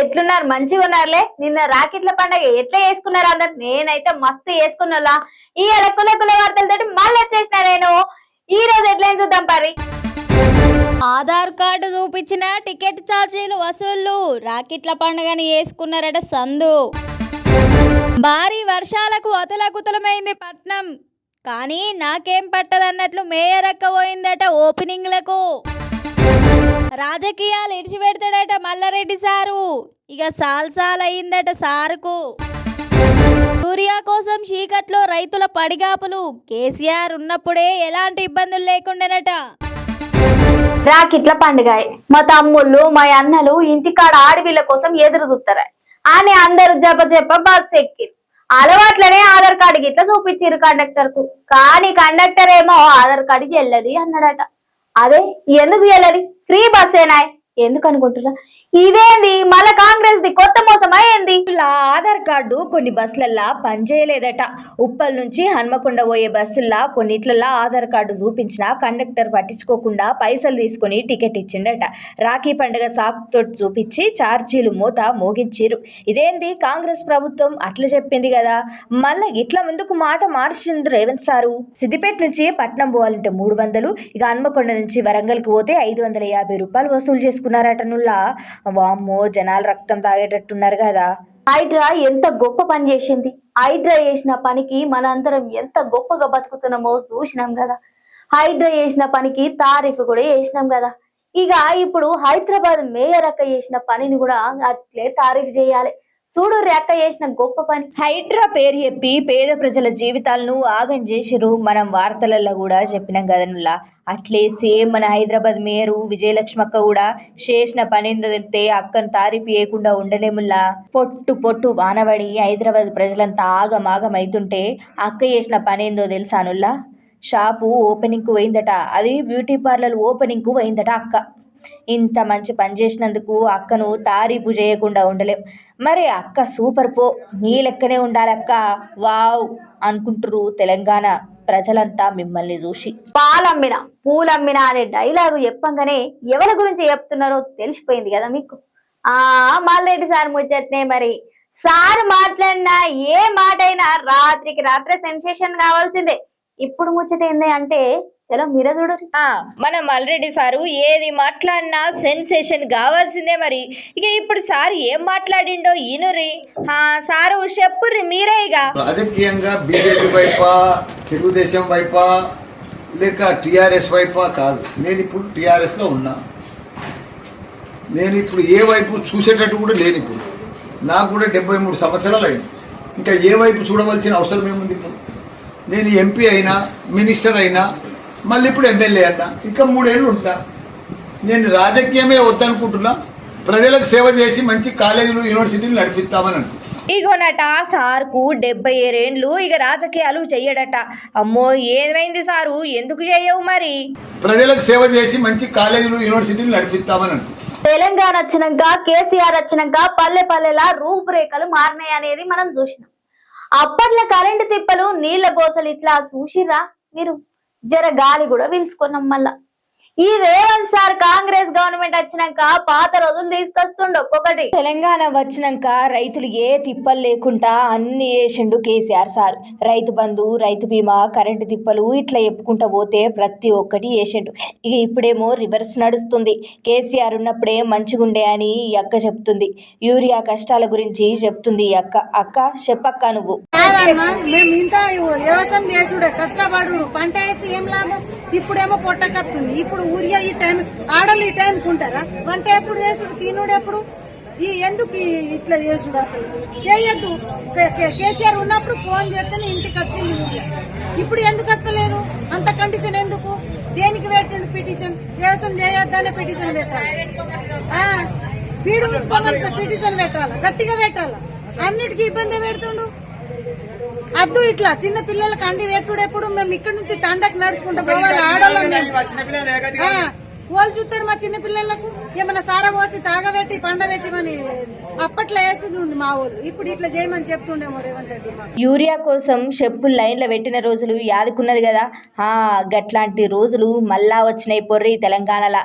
ఎట్లున్నారు? మంచిగా ఉన్నారులే. నిన్న రాకెట్ల పండగ ఎట్లా చేసుకున్నారు అందరు? నేనైతే మస్తు చేసుకున్నలా ఈ కుల కుల వార్తలతో మళ్ళీ వచ్చేసిన నేను. ఈ రోజు ఎట్లయినా ఏం చూద్దాం పరి. ఆధార్ కార్డు చూపించిన టికెట్ ఛార్జీలు వసూళ్ళు. రాకెట్ల పండుగని వేసుకున్నారట సందు. భారీ వర్షాలకు అతలకుతలమైంది పట్నం. కానీ నాకేం పట్టదన్నట్లు మేయర్ అక్క పోయిందట ఓపెనింగ్లకు. రాజకీయాలు ఇడిచిపెడతాడట మల్లారెడ్డి సారు. ఇక సాల్సాల్ అయిందట సారుకు. యూరియా కోసం చీకట్లో రైతుల పడిగాపులు. కేసీఆర్ ఉన్నప్పుడే ఎలాంటి ఇబ్బందులు లేకుండానట. రాకిట్ల పండుగ మా తమ్ముళ్ళు మా అన్నలు ఇంటికాడ ఆడవిళ్ళ కోసం ఎదురు చూస్తారా అని అందరు జప జప బస్ ఎక్కి అలవాట్లనే ఆధార్ కార్డు గిట్ల చూపించారు కండక్టర్కు కానీ కండక్టర్ ఏమో ఆధార్ కార్డు వెళ్ళది అన్నాడట. అదే ఎందుకు వెళ్ళది ఫ్రీ బస్సేనాయ్. ఎందుకు అనుకుంటున్నా ఇదేంది? మన కాంగ్రెస్ ది కొత్త మోసం ఏంది? ఇలా ఆధార్ కార్డు కొన్ని బస్సులల్లా పనిచేయలేదట ఉప్పల్ నుంచి హన్మకొండ పోయే బస్సుల్లా కొన్నిట్లల్లా ఆధార్ కార్డు చూపించినా కండక్టర్ పట్టించుకోకుండా పైసలు తీసుకొని టికెట్ ఇచ్చిండట. రాఖీ పండుగ సాకుతో చూపించి ఛార్జీలు మూత మోగించిరు ఇదేంది? కాంగ్రెస్ ప్రభుత్వం అట్లా చెప్పింది కదా. మళ్ళా ఇట్లా ముందుకు మాట మార్చింది రేవంత్ సారు. సిద్దిపేట నుంచి పట్నం పోవాలంటే మూడు వందలు ఇక హన్మకొండ నుంచి వరంగల్కి పోతే ఐదు వందల యాభై రూపాయలు వసూలు చేసుకున్నారట నుల్లా. వామ్మో జనాలు రక్తం తాగేటట్టున్నారు కదా. హైడ్రా ఎంత గొప్ప పని చేసింది. హైడ్రా చేసిన పనికి మనందరం ఎంత గొప్పగా బతుకుతున్నామో చూసినాం కదా. హైడ్రా చేసిన పనికి తారీఫ్ కూడా చేసినాం కదా. ఇక ఇప్పుడు హైదరాబాద్ మేయర్ అక్క చేసిన పనిని కూడా అట్లే తారీఫ్ చేయాలి. చూడు అక్క చేసిన గొప్ప పని. హైడ్రా పేరు చెప్పి పేద ప్రజల జీవితాలను ఆగం చేసిరు మనం వార్తలలో కూడా చెప్పినాం కదనులా అట్లే సేమ్ మన హైదరాబాద్ మేయరు విజయలక్ష్మక్క కూడా చేసిన పని తెలితే అక్కను తారిపి చేయకుండా ఉండలేముల్లా పొట్టు పొట్టు వానబడి హైదరాబాద్ ప్రజలంతా ఆగమాగం అవుతుంటే అక్క చేసిన పనేందో తెలుసానుల్లా షాపు ఓపెనింగ్కు పోయిందట. అది బ్యూటీ పార్లర్ ఓపెనింగ్కు పోయిందట అక్క. ఇంత మంచి పని చేసినందుకు అక్కను తారీపు చేయకుండా ఉండలేం. మరి అక్క సూపర్ పో మీ లెక్కనే ఉండాలక్క వావ్ అనుకుంటారు తెలంగాణ ప్రజలంతా మిమ్మల్ని చూసి. పాలమ్మిన పూలమ్మిన అనే డైలాగు చెప్పంగానే ఎవరి గురించి చెప్తున్నారో తెలిసిపోయింది కదా మీకు? ఆ మల్లెడ్డి సార్ ముచ్చట్నే మరి. సార్ మాట్లాడిన ఏ మాట అయినా రాత్రికి రాత్రే సెన్సేషన్ కావాల్సిందే. ఇప్పుడు ముచ్చట ఏంది అంటే చలో మీరే చూడరు ఆ, మన మల్రెడ్డి సారు ఏది మాట్లాడినా సెన్సేషన్ కావాల్సిందే మరి. ఇక ఇప్పుడు సారు ఏం మాట్లాడిండో ఈనురి ఆ, సారు చెప్పుర్రి మీరే ఇక. రాజకీయంగా బీజేపీ వైపా తెలుగుదేశం వైపా లేక టీఆర్ఎస్ వైపా కాదు. నేను ఇప్పుడు టీఆర్ఎస్లో ఉన్నా. నేను ఇప్పుడు ఏ వైపు చూసేటట్టు కూడా లేను ఇప్పుడు. నాకు కూడా డెబ్బై మూడు సంవత్సరాలు అయింది. ఇంకా ఏ వైపు చూడవలసిన అవసరం ఏముంది ఇప్పుడు? నేను ఎంపీ అయినా మినిస్టర్ అయినా మళ్ళీ ఇప్పుడు ఎమ్మెల్యే అన్నా ఇంకా మూడేళ్ళు ఉంటా. నేను రాజకీయమే వద్దనుకుంటున్నా ప్రజలకు సేవ చేసి మంచి కాలేజీలు యూనివర్సిటీలు నడిపిస్తామని అనుకుంటున్నా ఇగోనట సార్కు డెబ్బై ఏరేండ్లు ఇక రాజకీయాలు చెయ్యడట. అమ్మో ఏమైంది సారు? ఎందుకు చెయ్యవు మరి? ప్రజలకు సేవ చేసి మంచి కాలేజీలు యూనివర్సిటీలు నడిపిస్తామని తెలంగాణ వచ్చినాక కేసీఆర్ వచ్చినాక పల్లె పల్లెలా రూపురేఖలు మారినాయి అనేది మనం చూసినాం. అప్పట్లో కరెంటు తిప్పలు నీళ్ళ గోసలు ఇట్లా చూసిరా మీరు? జర గాలి కూడా పీల్చుకున్నాం మళ్ళా. ఈ రేవంత్ సార్ కాంగ్రెస్ గవర్నమెంట్ వచ్చినాక పాత రోజులు తీసుకొస్తుండు ఒక్కొక్కటి. తెలంగాణ వచ్చినాక రైతులు ఏ తిప్పలు లేకుండా అన్ని వేసిండు కేసీఆర్ సార్. రైతు బంధు రైతు బీమా కరెంటు తిప్పలు ఇట్లా చెప్పుకుంటా పోతే ప్రతి ఒక్కటి వేసిండు. ఇక ఇప్పుడేమో రివర్స్ నడుస్తుంది. కేసీఆర్ ఉన్నప్పుడే మంచిగుండే అని ఈ అక్క చెప్తుంది. యూరియా కష్టాల గురించి చెప్తుంది ఈ అక్క. అక్క చెప్పక్క నువ్వు. మేము ఇంత వ్యవసాయం చేసుడే కష్టపడు పంట వేసి ఏం లాభం? ఇప్పుడేమో పొట్టకత్తుంది ఇప్పుడు ఊరియా ఈ టైం ఆడలు ఈ టైం కుంటారా వంట ఎప్పుడు చేసుడు? తినుడు ఎప్పుడు? ఈ ఎందుకు ఇట్లా చేసుడు అసలు? చేయొద్దు. కేసీఆర్ ఉన్నప్పుడు ఫోన్ చేస్తేనే ఇంటికి వచ్చింది ఇప్పుడు ఎందుకు వస్తలేదు? అంత కండిషన్ ఎందుకు? దేనికి పెట్టండి పిటిషన్? వ్యవసాయం చేయొద్దనే పిటిషన్ పెట్టాలి. ఆ, పిటిషన్ పెట్టాలా? గట్టిగా పెట్టాలా? అన్నిటికీ ఇబ్బంది పెడుతుండు. అద్దు ఇట్లా చిన్న పిల్లలకి అండి పెట్టుడు ఎప్పుడు మేము ఇక్కడ నుంచి తండకి నడుచుకుంటూ పోవాలి ఆడవాళ్ళం మేము. ఆ, వాళ్ళు చూస్తారు మా చిన్న పిల్లలకు. ఏమన్నా సారా పోసి తాగబెట్టి పండబెట్టి మని అప్పట్లో వేస్తుంది మా ఊరు. ఇప్పుడు ఇట్లా చేయమని చెప్తుండేమో రేవంత్ రెడ్డి. యూరియా కోసం చెప్పులు లైన్లో పెట్టిన రోజులు యాదుకున్నది కదా. ఆ గట్లాంటి రోజులు మళ్ళా వచ్చినాయి పొర్రి తెలంగాణలో.